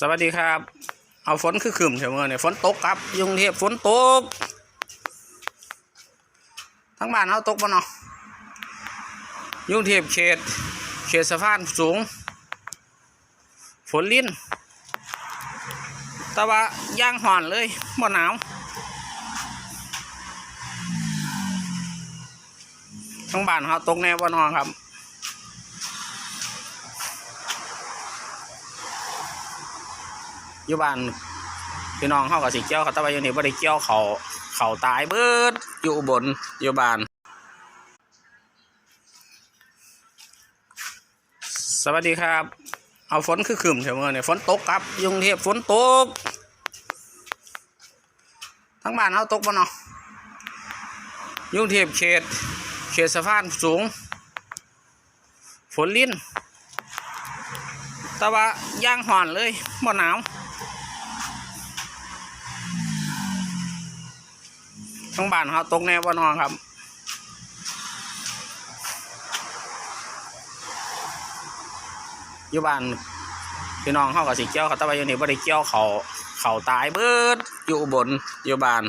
สวัสดีครับ เอาฝนคือขึ้นเถอะเมื่อเนี่ยฝนตกครับยุงเทพฝนตก ทั้งบ้านเอาตกบ่เนาะยุงเทพเขต เขตสะพานสูง ฝนลิ้นแต่ว่าย่างห่อนเลยบ่หนาวทั้งบ้านเขาตกแน่บ่เนอนครับ อยู่บ้านพี่น้องเขากับสิเกี่ยวเขาต่ว่าอยู่นี่บ่ได้เกี่ยวเขาเขาตายเบิดอยู่บนอยู่บ้านสวัสดีครับ เอาฝนคือขึ้นเถอะเมื่อเนี่ยฝนตกครับยุงเทพฝนตก ทั้งบ้านเขาตกบ่เนาะยุงเทพเขต เขตสะพานสูง ฝนลิ้น แต่ว่าย่างห่อนเลยบ่หนาว ทั้งบ้านเขาตกแน่บ่นอนครับอยู่บ้านพี่น้องเขากับสิเกี้ยวเขาแต่ว่าอยู่นี่บ่ได้เกี้ยวเขาเขาตายเบิดอยู่บนอยู่บ้าน